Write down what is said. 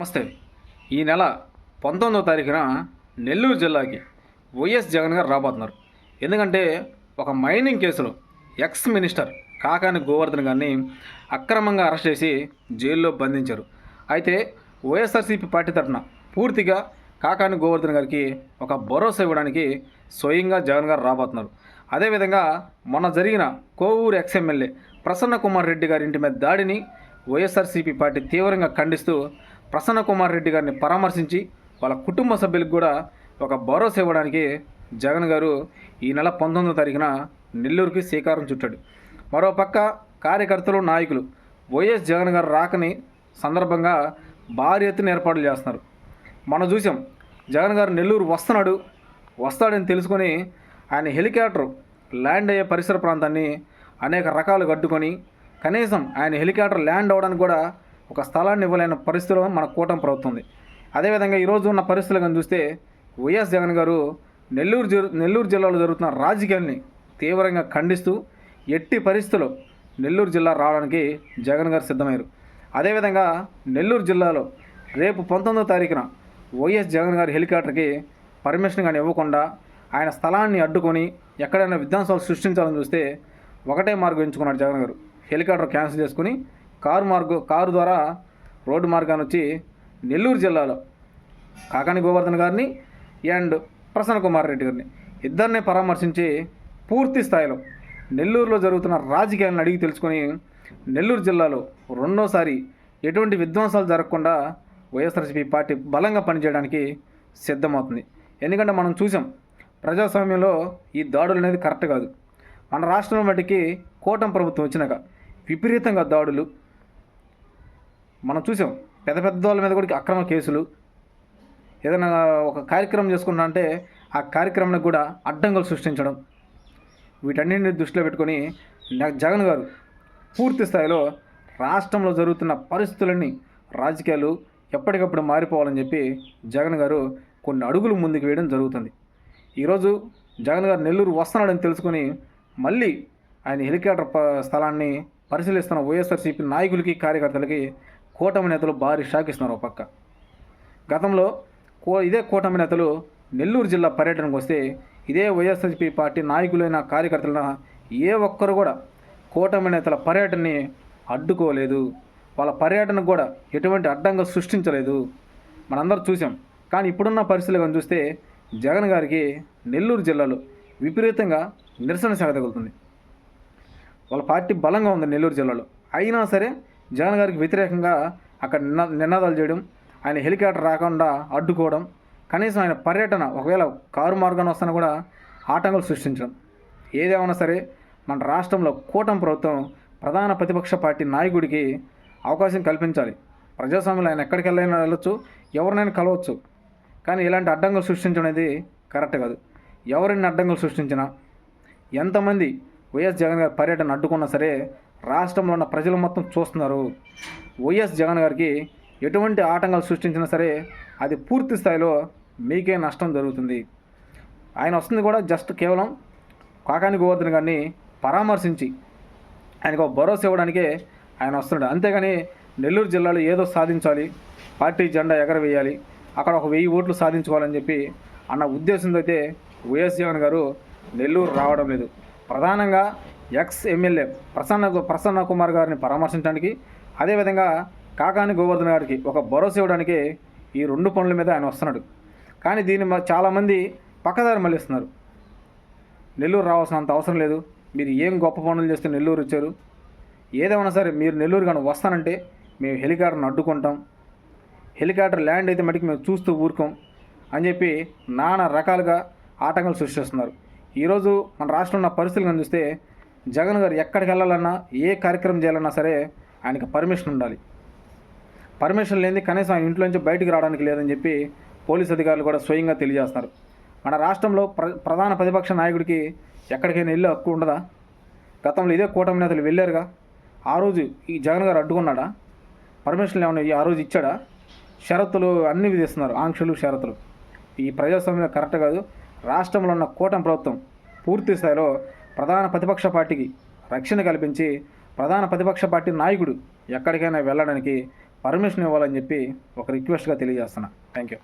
నమస్తే. ఈ నెల పంతొమ్మిదవ తారీఖున నెల్లూరు జిల్లాకి వైఎస్ జగన్ గారు రాబోతున్నారు. ఎందుకంటే ఒక మైనింగ్ కేసులో ఎక్స్ మినిస్టర్ కాకాని గోవర్ధన్ గారిని అక్రమంగా అరెస్ట్ చేసి జైల్లో బంధించారు. అయితే వైఎస్ఆర్సీపీ పార్టీ తరఫున పూర్తిగా కాకాని గోవర్ధన్ గారికి ఒక భరోసా ఇవ్వడానికి స్వయంగా జగన్ గారు రాబోతున్నారు. అదేవిధంగా మొన్న జరిగిన కోవూరు ఎక్స్ ఎమ్మెల్యే ప్రసన్న కుమార్ రెడ్డి గారి ఇంటి మీద దాడిని వైఎస్ఆర్సీపీ పార్టీ తీవ్రంగా ఖండిస్తూ ప్రసన్న కుమార్ రెడ్డి గారిని పరామర్శించి వాళ్ళ కుటుంబ సభ్యులకు కూడా ఒక భరోసా ఇవ్వడానికి జగన్ గారు ఈ నెల పంతొమ్మిదో తారీఖున నెల్లూరుకి శ్రీకారం చుట్టాడు. మరోపక్క కార్యకర్తలు నాయకులు వైఎస్ జగన్ గారు రాకని సందర్భంగా భారీ ఎత్తున ఏర్పాట్లు చేస్తున్నారు. మనం చూసాం జగన్ గారు నెల్లూరు వస్తున్నాడు వస్తాడని తెలుసుకొని ఆయన హెలికాప్టర్ ల్యాండ్ అయ్యే పరిసర ప్రాంతాన్ని అనేక రకాలు కట్టుకొని కనీసం ఆయన హెలికాప్టర్ ల్యాండ్ అవ్వడానికి కూడా ఒక స్థలాన్ని ఇవ్వలేని పరిస్థితులు మన కూటమి ప్రభుత్వం ఉంది అదేవిధంగా ఈరోజు ఉన్న పరిస్థితులు కానీ చూస్తే వైఎస్ జగన్ గారు నెల్లూరు నెల్లూరు జిల్లాలో జరుగుతున్న రాజకీయాల్ని తీవ్రంగా ఖండిస్తూ ఎట్టి పరిస్థితుల్లో నెల్లూరు జిల్లా రావడానికి జగన్ గారు సిద్ధమయ్యారు. అదేవిధంగా నెల్లూరు జిల్లాలో రేపు పంతొమ్మిదో తారీఖున వైఎస్ జగన్ గారి హెలికాప్టర్కి పర్మిషన్ కానీ ఇవ్వకుండా ఆయన స్థలాన్ని అడ్డుకొని ఎక్కడైనా విధ్వంసాలు సృష్టించాలని చూస్తే ఒకటే మార్గం ఎంచుకున్నాడు జగన్ గారు. హెలికాప్టర్ క్యాన్సిల్ చేసుకుని కారు మార్గం కారు ద్వారా రోడ్డు మార్గాన్ని వచ్చి నెల్లూరు జిల్లాలో కాకాని గోవర్ధన్ గారిని అండ్ ప్రసన్న కుమార్ రెడ్డి గారిని. ఇద్దరిని పరామర్శించి పూర్తి స్థాయిలో నెల్లూరులో జరుగుతున్న రాజకీయాలను అడిగి తెలుసుకొని నెల్లూరు జిల్లాలో రెండోసారి ఎటువంటి విధ్వంసాలు జరగకుండా వైఎస్ఆర్సీపీ పార్టీ బలంగా పనిచేయడానికి సిద్ధమవుతుంది. ఎందుకంటే మనం చూసాం ప్రజాస్వామ్యంలో ఈ దాడులు అనేది కరెక్ట్ కాదు. మన రాష్ట్రం మట్టికి కూటమి ప్రభుత్వం వచ్చినాక విపరీతంగా దాడులు మనం చూసాం పెద్ద పెద్ద వాళ్ళ మీద కూడా అక్రమ కేసులు. ఏదైనా ఒక కార్యక్రమం చేసుకున్నా అంటే ఆ కార్యక్రమానికి కూడా అడ్డంకులు సృష్టించడం. వీటన్నింటిని దృష్టిలో పెట్టుకొని జగన్ గారు పూర్తి స్థాయిలో రాష్ట్రంలో జరుగుతున్న పరిస్థితులన్నీ రాజకీయాలు ఎప్పటికప్పుడు మారిపోవాలని చెప్పి జగన్ గారు కొన్ని అడుగులు ముందుకు వేయడం జరుగుతుంది. ఈరోజు జగన్ గారు నెల్లూరు వస్తున్నాడని తెలుసుకొని మళ్ళీ ఆయన హెలికాప్టర్ స్థలాన్ని పరిశీలిస్తున్న వైఎస్ఆర్సీపీ నాయకులకి కార్యకర్తలకి కూటమి నేతలు భారీ షాక్ ఇస్తున్నారు ఒక పక్క. గతంలో కో ఇదే కూటమి నేతలు నెల్లూరు జిల్లా పర్యటనకు వస్తే ఇదే వైఎస్ఆర్సీపీ పార్టీ నాయకులైన కార్యకర్తలైన ఏ ఒక్కరు కూడా కూటమి నేతల పర్యటనని అడ్డుకోలేదు. వాళ్ళ పర్యటనకు కూడా ఎటువంటి అడ్డంగా సృష్టించలేదు. మనందరూ చూసాం కానీ ఇప్పుడున్న పరిస్థితులు కానీ చూస్తే జగన్ గారికి నెల్లూరు జిల్లాలో విపరీతంగా నిరసన శాఖ తగులుతుంది. వాళ్ళ పార్టీ బలంగా ఉంది నెల్లూరు జిల్లాలో. అయినా సరే జగన్ గారికి వ్యతిరేకంగా అక్కడ నినా నినాదాలు చేయడం ఆయన హెలికాప్టర్ రాకుండా అడ్డుకోవడం కనీసం ఆయన పర్యటన ఒకవేళ కారు మార్గాన్ని వస్తున్నా కూడా ఆటంకాలు సృష్టించడం. ఏదేమన్నా సరే మన రాష్ట్రంలో కూటమి ప్రభుత్వం ప్రధాన ప్రతిపక్ష పార్టీ నాయకుడికి అవకాశం కల్పించాలి. ప్రజాస్వామ్యంలో ఆయన ఎక్కడికి వెళ్ళైనా వెళ్ళొచ్చు ఎవరినైనా కలవచ్చు. కానీ ఇలాంటి అడ్డంకులు సృష్టించడం అనేది కరెక్ట్ కాదు. ఎవరిని అడ్డంకులు సృష్టించినా ఎంతమంది వైఎస్ జగన్ గారి పర్యటన అడ్డుకున్నా సరే రాష్ట్రంలో ఉన్న ప్రజలు మొత్తం చూస్తున్నారు. వైఎస్ జగన్ గారికి ఎటువంటి ఆటంకాలు సృష్టించినా సరే అది పూర్తి స్థాయిలో మీకే నష్టం జరుగుతుంది. ఆయన వస్తుంది కూడా జస్ట్ కేవలం కాకాని గోవర్ధన్ గారిని పరామర్శించి ఆయనకు ఒక భరోసా ఇవ్వడానికే ఆయన వస్తున్నాడు. అంతేగాని నెల్లూరు జిల్లాలో ఏదో సాధించాలి పార్టీ జెండా ఎగరవేయాలి అక్కడ ఒక వెయ్యి ఓట్లు సాధించుకోవాలని చెప్పి అన్న ఉద్దేశంతో అయితే వైఎస్ జగన్ గారు నెల్లూరు రావడం లేదు. ప్రధానంగా ఎక్స్ ఎమ్మెల్యే ప్రసన్న ప్రసన్న కుమార్ గారిని పరామర్శించడానికి అదేవిధంగా కాకాని గోవర్ధన్ గారికి ఒక భరోసా ఇవ్వడానికి ఈ రెండు పనుల మీద ఆయన వస్తున్నాడు. కానీ దీన్ని చాలామంది పక్కదారి మళ్ళిస్తున్నారు. నెల్లూరు రావాల్సినంత అవసరం లేదు. మీరు ఏం గొప్ప పనులు చేస్తే నెల్లూరు వచ్చారు? ఏదేమైనా సరే మీరు నెల్లూరు కానీ వస్తానంటే మేము హెలికాప్టర్ని అడ్డుకుంటాం. హెలికాప్టర్ ల్యాండ్ అయితే మటుకు మేము చూస్తూ ఊరుకోం అని చెప్పి నానా రకాలుగా ఆటంకాలు సృష్టిస్తున్నారు. ఈరోజు మన రాష్ట్రంలో ఉన్న పరిస్థితులు కానీ చూస్తే జగన్ గారు ఎక్కడికి వెళ్ళాలన్నా ఏ కార్యక్రమం చేయాలన్నా సరే ఆయనకి పర్మిషన్ ఉండాలి. పర్మిషన్ లేని కనీసం ఆయన ఇంట్లో నుంచి బయటికి రావడానికి లేదని చెప్పి పోలీస్ అధికారులు కూడా స్వయంగా తెలియజేస్తారు మన రాష్ట్రంలో ప్ర ప్రధాన ప్రతిపక్ష నాయకుడికి ఎక్కడికైనా వెళ్ళే హక్కు ఉండదా? గతంలో ఇదే కూటమి నేతలు వెళ్ళారుగా. ఆ రోజు ఈ జగన్ గారు అడ్డుకున్నాడా? పర్మిషన్లు ఏమైనా ఆ రోజు ఇచ్చాడా? షరతులు అన్ని విధిస్తున్నారు ఆంక్షలు షరతులు. ఈ ప్రజాస్వామ్యం కరెక్ట్ కాదు. రాష్ట్రంలో ఉన్న కూటమి ప్రభుత్వం పూర్తి స్థాయిలో ప్రధాన ప్రతిపక్ష పార్టీకి రక్షణ కల్పించి ప్రధాన ప్రతిపక్ష పార్టీ నాయకుడు ఎక్కడికైనా వెళ్ళడానికి పర్మిషన్ ఇవ్వాలని చెప్పి ఒక రిక్వెస్ట్గా తెలియజేస్తున్నా. Thank you